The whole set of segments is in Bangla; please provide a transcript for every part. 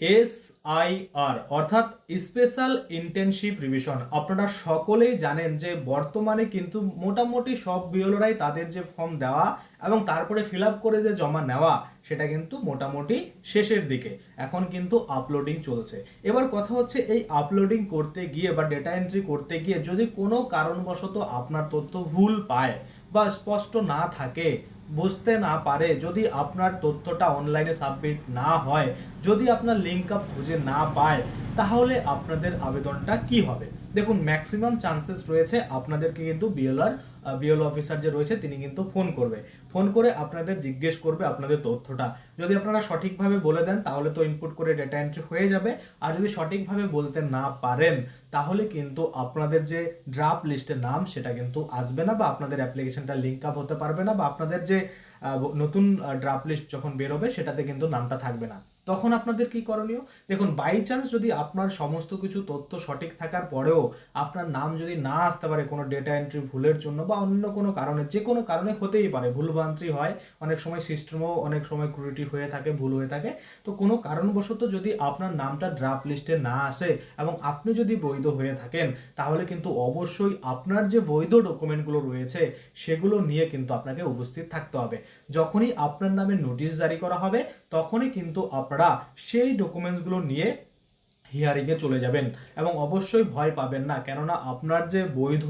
এস আই আর অর্থাৎ স্পেশাল ইন্টেনসিভ রিভিশন। আপনারা সকলেই জানেন যে বর্তমানে কিন্তু মোটামুটি সব বিওলরাই তাদের যে ফর্ম দেওয়া এবং তারপরে ফিল আপ করে যে জমা নেওয়া, সেটা কিন্তু মোটামুটি শেষের দিকে। এখন কিন্তু আপলোডিং চলছে। এবার কথা হচ্ছে এই আপলোডিং করতে গিয়ে বা ডেটা এন্ট্রি করতে গিয়ে যদি কোনো কারণবশত আপনার তথ্য ভুল পায় বা স্পষ্ট না থাকে বুঝতে না পারে, যদি আপনার তথ্যটা অনলাইনে সাবমিট না হয়, যদি আপনার লিঙ্ক আপ খুঁজে না পায়, তাহলে আপনাদের আবেদনটা কি হবে? দেখুন ম্যাক্সিমাম চান্সেস রয়েছে আপনাদেরকে কিন্তু বিএলআর বিএল অফিসার যে রয়েছে, তিনি কিন্তু ফোন করবে। ফোন করে আপনাদের জিজ্ঞেস করবে আপনাদের তথ্যটা। যদি আপনারা সঠিকভাবে বলে দেন, তাহলে তো ইনপুট করে ডেটা এন্ট্রি হয়ে যাবে। আর যদি সঠিকভাবে বলতে না পারেন, তাহলে কিন্তু আপনাদের যে ড্রাফট লিস্টের নাম, সেটা কিন্তু আসবে না বা আপনাদের অ্যাপ্লিকেশনটা লিঙ্ক আপ হতে পারবে না বা আপনাদের যে নতুন ড্রাফট লিস্ট যখন বেরোবে, সেটাতে কিন্তু নামটা থাকবে না। তখন আপনাদের কি করণীয়? দেখুন বাই চান্স যদি আপনার সমস্ত কিছু তথ্য সঠিক থাকার পরেও আপনার নাম যদি না আসতে পারে কোনো ডেটা এন্ট্রি ভুলের জন্য বা অন্য কোনো কারণে, যে কোনো কারণে হতেই পারে, ভুলভ্রান্তি হয়, অনেক সময় সিস্টেমও অনেক সময় ক্রুটি হয়ে থাকে, ভুল হয়ে থাকে, তো কোনো কারণবশত যদি আপনার নামটা ড্রাফট লিস্টে না আসে এবং আপনি যদি বৈধ হয়ে থাকেন, তাহলে কিন্তু অবশ্যই আপনার যে বৈধ ডকুমেন্টগুলো রয়েছে, সেগুলো নিয়ে কিন্তু আপনাকে উপস্থিত থাকতে হবে। যখনই আপনার নামে নোটিশ জারি করা হবে তখনই কিন্তু আপনারা সেই ডকুমেন্টসগুলো নিয়ে হিয়ারিংয়ে চলে যাবেন। এবং অবশ্যই ভয় পাবেন না, কেননা আপনার যে বৈধ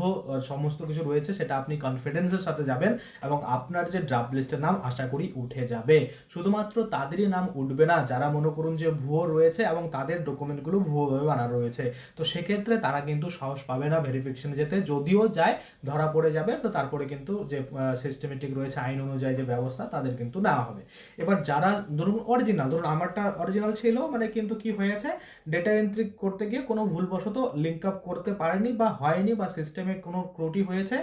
সমস্ত কিছু রয়েছে, সেটা আপনি কনফিডেন্সের সাথে যাবেন এবং আপনার যে ড্রাফট লিস্টের নাম, আশা করি উঠে যাবে। শুধুমাত্র তাদেরই নাম উঠবে না, যারা মনে করুন যে ভুয়ো রয়েছে এবং তাদের ডকুমেন্টগুলো ভুয়োভাবে বানানো রয়েছে। তো সেক্ষেত্রে তারা কিন্তু সাহস পাবে না ভেরিফিকেশনে যেতে। যদিও যায়, ধরা পড়ে যাবে, তো তারপরে কিন্তু যে সিস্টেমেটিক রয়েছে, আইন অনুযায়ী যে ব্যবস্থা, তাদের কিন্তু নেওয়া হবে। এবার যারা, ধরুন অরিজিনাল ধরুন আমারটা অরিজিনাল ছিল মানে কিন্তু কি হয়েছে ডেটা এন্ট্রি করতে গিয়ে কোনো ভুলবশত লিঙ্ক আপ করতে পারেনি বা হয়নি বা সিস্টেমে কোনো ত্রুটি হয়েছে,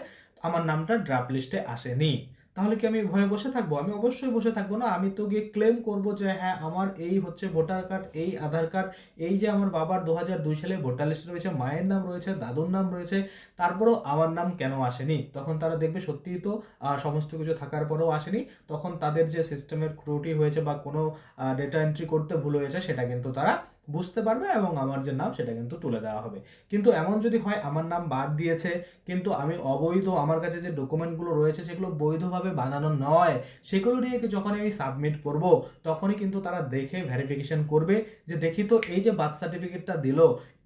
আমার নামটা ড্রাফট লিস্টে আসেনি। তাহলে কি আমি ভয়ে বসে থাকব? আমি অবশ্যই বসে থাকব না। আমি তো গিয়ে ক্লেম করব যে হ্যাঁ আমার এই হচ্ছে ভোটার কার্ড এই আধার কার্ড এই যে আমার বাবার দু হাজার দুই সালে ভোটার লিস্টে রয়েছে, মায়ের নাম রয়েছে, দাদুর নাম রয়েছে, তারপরেও আমার নাম কেন আসেনি? তখন তারা দেখবে সত্যিই তো সমস্ত কিছু থাকার পরেও আসেনি। তখন তাদের যে সিস্টেমের ক্রুটি হয়েছে বা কোনো ডেটা এন্ট্রি করতে ভুল হয়েছে, সেটা কিন্তু তারা বুঝতে পারবে এবং আমার যে নাম সেটা কিন্তু তুলে দেওয়া হবে। কিন্তু এমন যদি হয়, আমার নাম বাদ দিয়েছে, কিন্তু আমি অবৈধ, আমার কাছে যে ডকুমেন্টগুলো রয়েছে সেগুলো বৈধভাবে বানানো নয়, সেগুলো নিয়ে যখন আমি সাবমিট করব, তখনই কিন্তু তারা দেখে ভেরিফিকেশন করবে যে দেখি তো এই যে বার্থ সার্টিফিকেটটা দিল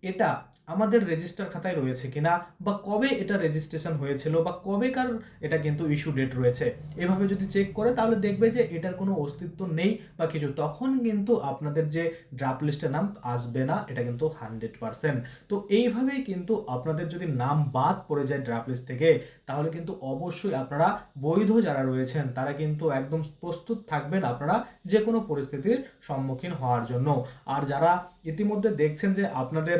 এটা আমাদের রেজিস্টার খাতায় রয়েছে কিনা বা কবে এটা রেজিস্ট্রেশন হয়েছিল বা কবেকার এটা কিন্তু ইস্যু ডেট রয়েছে, এভাবে যদি চেক করে তাহলে দেখবে যে এটার কোনো অস্তিত্ব নেই বা কিছু। তখন কিন্তু আপনাদের যে ড্রাফট লিস্টের নাম আসবে না, এটা কিন্তু হান্ড্রেড পার্সেন্ট তো এইভাবেই কিন্তু আপনাদের যদি নাম বাদ পড়ে যায় ড্রাফট লিস্ট থেকে, তাহলে কিন্তু অবশ্যই আপনারা বৈধ যারা রয়েছেন, তারা কিন্তু একদম প্রস্তুত থাকবেন আপনারা যে কোনো পরিস্থিতির সম্মুখীন হওয়ার জন্য। আর যারা ইতিমধ্যে দেখছেন যে আপনাদের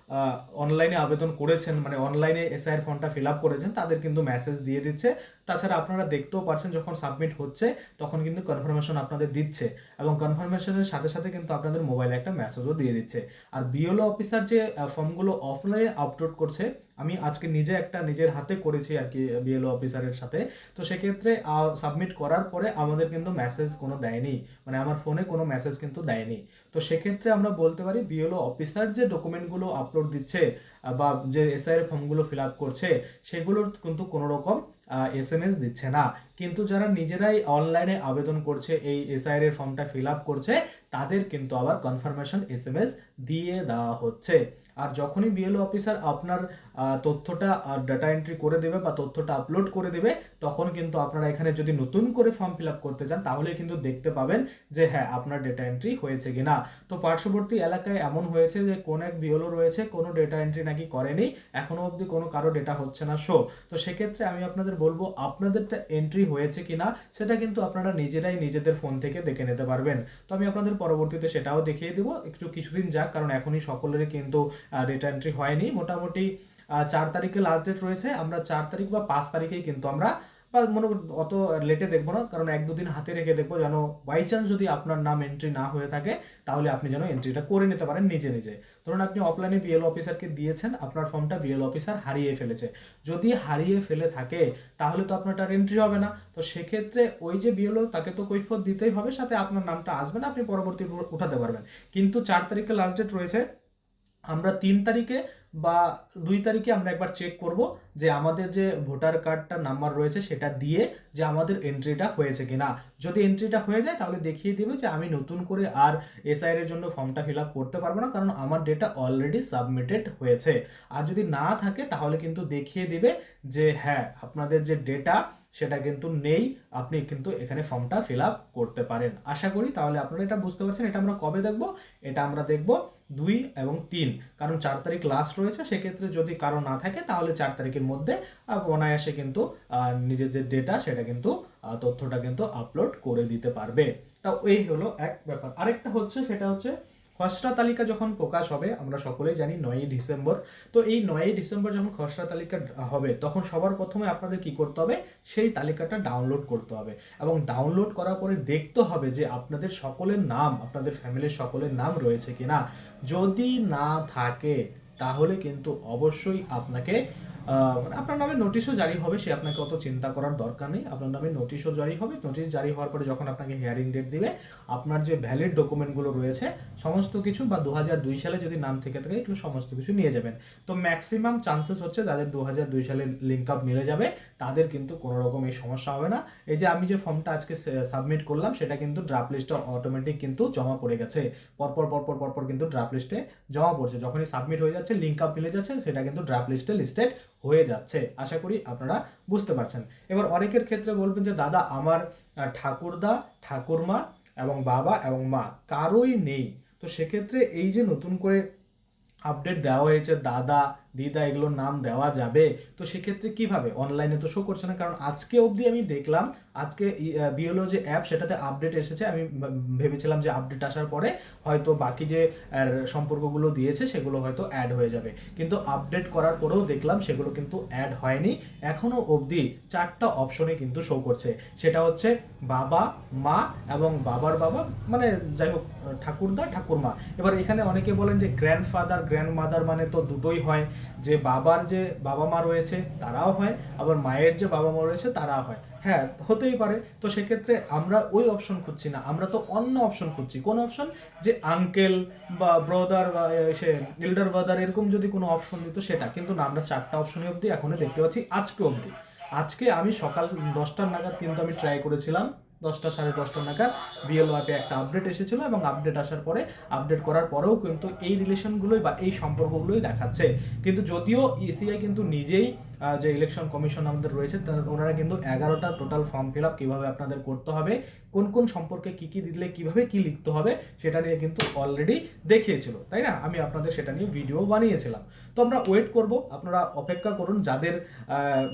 অনলাইনে আবেদন করেছেন মানে অনলাইনে এসআইয়ের ফর্মটা ফিল আপ করেছেন, তাদের কিন্তু মেসেজ দিয়ে দিচ্ছে। তাছাড়া আপনারা দেখতেও পারছেন যখন সাবমিট হচ্ছে, তখন কিন্তু কনফার্মেশন আপনাদের দিচ্ছে এবং কনফার্মেশনের সাথে সাথে কিন্তু আপনাদের মোবাইলে একটা মেসেজও দিয়ে দিচ্ছে। আর বিএলও অফিসার যে ফর্মগুলো অফলাইনে আপলোড করছে, আমি আজকে নিজে একটা নিজের হাতে করেছি আর কি বিএলও অফিসারের সাথে। তো সেক্ষেত্রে সাবমিট করার পরে আমাদের কিন্তু মেসেজ কোনো দেয়নি মানে আমার ফোনে কোনো মেসেজ কিন্তু দেয়নি। তো সেক্ষেত্রে আমরা বলতে পারি বিএলও অফিসার যে ডকুমেন্টগুলো আপলোড দিচ্ছে বা যে এসআইয়ের ফর্মগুলো ফিল আপ করছে, সেগুলোর কিন্তু কোনো রকম এস এম এস দিচ্ছে না। কিন্তু যারা নিজেরাই অনলাইনে আবেদন করছে, এই এসআইআর এর ফর্মটা ফিল আপ করছে, তাদের কিন্তু আবার কনফার্মেশন এস এম এস দিয়ে দেওয়া হচ্ছে। আর যখনই বিএলও অফিসার আপনার তথ্যটা ডাটা এন্ট্রি করে দেবে বা তথ্যটা আপলোড করে দেবে, তখন কিন্তু আপনারা এখানে যদি নতুন করে ফর্ম ফিল আপ করতে চান তাহলে কিন্তু দেখতে পাবেন যে হ্যাঁ আপনার ডেটা এন্ট্রি হয়েছে কিনা। তো পার্শ্ববর্তী এলাকায় এমন হয়েছে যে, কোন এক বিএলও রয়েছে, কোনো ডেটা এন্ট্রি নাকি করেনি, এখনও অবধি কোনো কারও ডেটা হচ্ছে না শো তো সেক্ষেত্রে আমি আপনাদের বলব, আপনাদেরটা এন্ট্রি হয়েছে কিনা, সেটা কিন্তু আপনারা নিজেরাই নিজেদের ফোন থেকে দেখে নিতে পারবেন। তো আমি আপনাদের পরবর্তীতে সেটাও দেখিয়ে দেবো, একটু কিছুদিন যাক, কারণ এখনই সকলেরই কিন্তু ডেটা এন্ট্রি হয়নি। মোটামুটি চার তারিখে লাস্ট ডেট রয়েছে। আমরা চার তারিখ বা পাঁচ তারিখেই কিন্তু আমরা, বা মনে অত লেটে দেখব না, কারণ এক দুদিন হাতে রেখে দেখব যেন বাই চান্স যদি আপনার নাম এন্ট্রি না হয়ে থাকে, তাহলে আপনি যেন এন্ট্রিটা করে নিতে পারেন নিজে নিজে। ধরুন আপনি অফলাইনে বিএল অফিসারকে দিয়েছেন, আপনার ফর্মটা বিএল অফিসার হারিয়ে ফেলেছে। যদি হারিয়ে ফেলে থাকে, তাহলে তো আপনার তার এন্ট্রি হবে না। তো সেক্ষেত্রে ওই যে বিএলও তাকে তো কৈফত দিতেই হবে, সাথে আপনার নামটা আসবে না, আপনি পরবর্তী উঠাতে পারবেন। কিন্তু চার তারিখে লাস্ট ডেট রয়েছে আমরা তিন তারিখে বা দুই তারিখে আমরা একবার চেক করব যে আমাদের যে ভোটার কার্ডটার নাম্বার রয়েছে সেটা দিয়ে যে আমাদের এন্ট্রিটা হয়েছে কিনা। যদি এন্ট্রিটা হয়ে যায় তাহলে দেখিয়ে দেবে যে আমি নতুন করে আর এসআইআর এর জন্য ফর্মটা ফিল আপ করতে পারব না কারণ আমার ডেটা অলরেডি সাবমিটেড হয়েছে। আর যদি না থাকে তাহলে কিন্তু দেখিয়ে দেবে যে হ্যাঁ আপনাদের যে ডেটা সেটা কিন্তু নেই, আপনি কিন্তু এখানে ফর্মটা ফিল আপ করতে পারেন। আশা করি তাহলে আপনারা এটা বুঝতে পারছেন। এটা আমরা কবে দেখব? এটা আমরা দেখব দুই এবং তিন। কারণ চার তারিখ লাস্ট রয়েছে, সেক্ষেত্রে যদি কারও না থাকে, তাহলে চার তারিখের মধ্যে অনায়াসে কিন্তু নিজের যে ডেটা সেটা কিন্তু তথ্যটা কিন্তু আপলোড করে দিতে পারবে। তা এই হলো এক ব্যাপার। আরেকটা হচ্ছে, সেটা হচ্ছে খসড়া তালিকা যখন প্রকাশ হবে, আমরা সকলেই জানি নয়ই ডিসেম্বর, তো এই নয়ই ডিসেম্বর যখন খসড়া তালিকা হবে, তখন সবার প্রথমে আপনাদের কি করতে হবে? সেই তালিকাটা ডাউনলোড করতে হবে। এবং ডাউনলোড করার পরে দেখতে হবে যে আপনাদের সকলের নাম, আপনাদের ফ্যামিলির সকলের নাম রয়েছে কিনা। যদি না থাকে, তাহলে কিন্তু অবশ্যই আপনাকে আপনার নামে নোটিশও জারি হবে, সে আপনাকে অত চিন্তা করার দরকার নেই। আপনার নামে নোটিশও জারি হবে। নোটিশ জারি হওয়ার পরে যখন আপনাকে হেয়ারিং ডেট দিবে, আপনার যে ভ্যালিড ডকুমেন্টগুলো রয়েছে, সমস্ত কিছু বা দু দুই সালে যদি নাম থেকে থাকে এগুলো সমস্ত কিছু নিয়ে যাবেন। তো ম্যাক্সিমাম চান্সেস হচ্ছে তাদের দু দুই সালে লিঙ্ক আপ মিলে যাবে। তাদের কিন্তু কোনো রকম এই সমস্যা হবে না। এই যে আমি যে ফর্মটা আজকে সাবমিট করলাম, সেটা কিন্তু ড্রাফট লিস্টে অটোমেটিক কিন্তু জমা পড়ে গেছে। পরপর পরপর পরপর কিন্তু ড্রাফট লিস্টে জমা পড়ছে। যখনই সাবমিট হয়ে যাচ্ছে লিঙ্ক আপ মিলে যাচ্ছে সেটা কিন্তু ড্রাফট লিস্টে লিস্টেড হয়ে যাচ্ছে। আশা করি আপনারা বুঝতে পারছেন। এবার অনেকের ক্ষেত্রে বলবেন যে, দাদা, আমার ঠাকুরদা, ঠাকুরমা এবং বাবা এবং মা কারোই নেই। তো সেক্ষেত্রে এই যে নতুন করে আপডেট দেওয়া হয়েছে, দাদা দিদা, এগুলোর নাম দেওয়া যাবে। তো সেক্ষেত্রে কীভাবে? অনলাইনে তো শো করছে না। কারণ আজকে অবধি আমি দেখলাম, আজকে বিএলও যে অ্যাপ সেটাতে আপডেট এসেছে। আমি ভেবেছিলাম যে আপডেট আসার পরে হয়তো বাকি যে সম্পর্কগুলো দিয়েছে, সেগুলো হয়তো অ্যাড হয়ে যাবে। কিন্তু আপডেট করার পরেও দেখলাম সেগুলো কিন্তু অ্যাড হয়নি। এখনও অবধি চারটা অপশনে কিন্তু শো করছে। সেটা হচ্ছে বাবা, মা এবং বাবার বাবা। মানে যাই হোক ঠাকুরদা, ঠাকুরমা। এবার এখানে অনেকে বলেন যে গ্র্যান্ডফাদার গ্র্যান্ডমাদার মানে তো দুটোই হয়। যে বাবার যে বাবা মা রয়েছে, তারাও হয়। আবার মায়ের যে বাবা মা রয়েছে, তারাও হয়। হ্যাঁ হতেই পারে। তো সেক্ষেত্রে আমরা ওই অপশন খুঁজছি না। আমরা তো অন্য অপশন খুঁজছি। কোন অপশন যে আঙ্কেল বা ব্রদার বা সে এল্ডার ব্রাদার এরকম যদি কোনো অপশন দিত সেটা। কিন্তু না, আমরা চারটা অপশনই অবধি এখনও দেখতে পাচ্ছি। আজকে অবধি। আজকে আমি সকাল দশটার নাগাদ কিন্তু আমি ট্রাই করেছিলাম। দশটা সাড়ে দশটা নাগাদ বিএলও অ্যাপে একটা আপডেট এসেছিল এবং আপডেট আসার পরে আপডেট করার পরেও কিন্তু এই রিলেশনগুলোই বা এই সম্পর্কগুলোই দেখাচ্ছে। কিন্তু যদিও এসিআই কিন্তু নিজেই যে ইলেকশন কমিশন আমাদের রয়েছে ওনারা কিন্তু এগারোটা টোটাল ফর্ম ফিল আপ কীভাবে আপনাদের করতে হবে, কোন কোন সম্পর্কে কি কী দিলে কীভাবে কী লিখতে হবে, সেটা নিয়ে কিন্তু অলরেডি দেখিয়েছিল, তাই না? আমি আপনাদের সেটা নিয়ে ভিডিও বানিয়েছিলাম। তো আমরা ওয়েট করব, আপনারা অপেক্ষা করুন, যাদের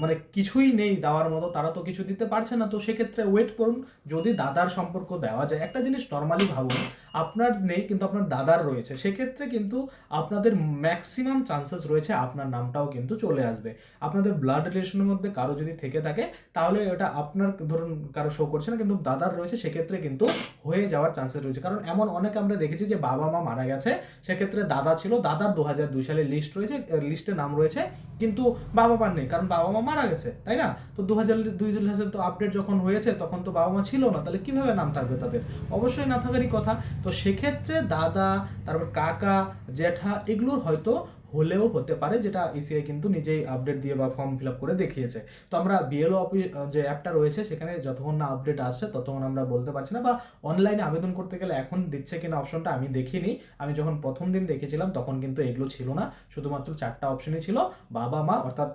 মানে কিছুই নেই দেওয়ার মতো, তারা তো কিছু দিতে পারছে না, তো সেক্ষেত্রে ওয়েট করুন। যদি দাদার সম্পর্ক দেওয়া যায়, একটা জিনিস নর্মালি ভাবুন আপনার নেই, কিন্তু আপনার দাদার রয়েছে। সেক্ষেত্রে কিন্তু আপনাদের ম্যাক্সিমাম চান্সেস রয়েছে, আপনার নামটাও কিন্তু চলে আসবে। আপনাদের ব্লাড রিলেশনের মধ্যে কারও যদি থেকে থাকে, তাহলে ওটা আপনার, ধরুন কারও শো করছে না, কিন্তু দাদার রয়েছে, সেক্ষেত্রে কিন্তু হয়ে যাওয়ার চান্সেস রয়েছে। কারণ এমন অনেক আমরা দেখেছি যে বাবা মা মারা গেছে, সেক্ষেত্রে দাদা ছিল, দাদার দু হাজার দুই সালের লিস্ট রয়েছে লিস্টে নাম রয়েছে, কিন্তু বাবা মার নেই, কারণ বাবা মা মারা গেছে, তাই না? তো দু হাজার দুই সালে তো আপডেট যখন হয়েছে, তখন তো বাবা মা ছিল না, তাহলে কীভাবে নাম থাকবে তাদের? অবশ্যই না থাকারই কথা। তো সেক্ষেত্রে দাদা তারপর কাকা জ্যাঠা এগুলোর হয়তো হলেও হতে পারে, যেটা ইসিআই কিন্তু নিজেই আপডেট দিয়ে বা ফর্ম ফিল আপ করে দেখিয়েছে। তো আমরা বিএলও অফিস যে অ্যাপটা রয়েছে, সেখানে যতক্ষণ না আপডেট আসছে, ততক্ষণ আমরা বলতে পারছি না বা অনলাইনে আবেদন করতে গেলে এখন দিচ্ছে কিনা অপশনটা আমি দেখিনি। আমি যখন প্রথম দিন দেখেছিলাম, তখন কিন্তু এগুলো ছিল না। শুধুমাত্র চারটা অপশনই ছিল, বাবা মা, অর্থাৎ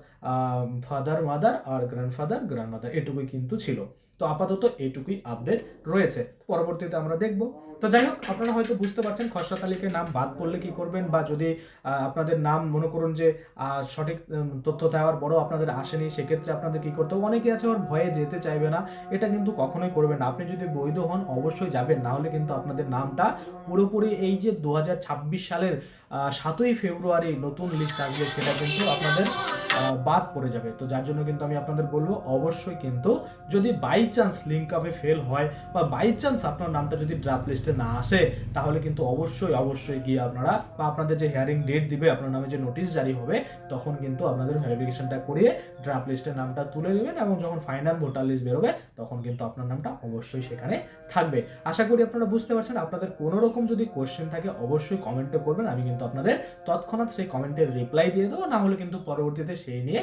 ফাদার মাদার আর গ্র্যান্ডফাদার গ্র্যান্ডমাদার এটুকুই কিন্তু ছিল। তো আপাতত এইটুকুই আপডেট রয়েছে। পরবর্তীতে আমরা দেখব। তো যাই হোক, আপনারা হয়তো বুঝতে পারছেন, খসড়া তালিকায় নাম বাদ পড়লে কি করবেন বা যদি আপনাদের নাম মনে করুন যে সঠিক তথ্য দেওয়ার বড় আপনাদের আসেনি, সেক্ষেত্রে আপনাদের কী করতে হবে? অনেকে আছে আবার ভয়ে যেতে চাইবে না, এটা কিন্তু কখনোই করবেন না। আপনি যদি বৈধ হন, অবশ্যই যাবেন, না হলে কিন্তু আপনাদের নামটা পুরোপুরি এই যে দু হাজার ছাব্বিশ সালের সাতই ফেব্রুয়ারি নতুন লিস্ট আসবে, সেটা কিন্তু আপনাদের বাদ পড়ে যাবে। তো যার জন্য কিন্তু আমি আপনাদের বলব, অবশ্যই কিন্তু যদি বাই চান্স লিঙ্ক আপে ফেল হয় বা বাই চান্স আপনার নামটা যদি ড্রাফট লিস্টে না আসে, তাহলে কিন্তু অবশ্যই অবশ্যই গিয়ে আপনারা বা আপনাদের যে হিয়ারিং ডেট দিবে, আপনার নামে যে নোটিশ জারি হবে, তখন কিন্তু আপনাদের ভেরিফিকেশনটা করিয়ে ড্রাফট লিস্টের নামটা তুলে নেবেন এবং যখন ফাইনাল ভোটার লিস্ট বেরোবে, তখন কিন্তু আপনার নামটা অবশ্যই সেখানে থাকবে। আশা করি আপনারা বুঝতে পারছেন। আপনাদের কোনো রকম যদি কোয়েশ্চেন থাকে, অবশ্যই কমেন্টে করবেন। আমি কিন্তু আপনাদের তৎক্ষণাৎ সেই কমেন্টের রিপ্লাই দিয়ে দেবো। না হলে কিন্তু পরবর্তীতে সেই নিয়ে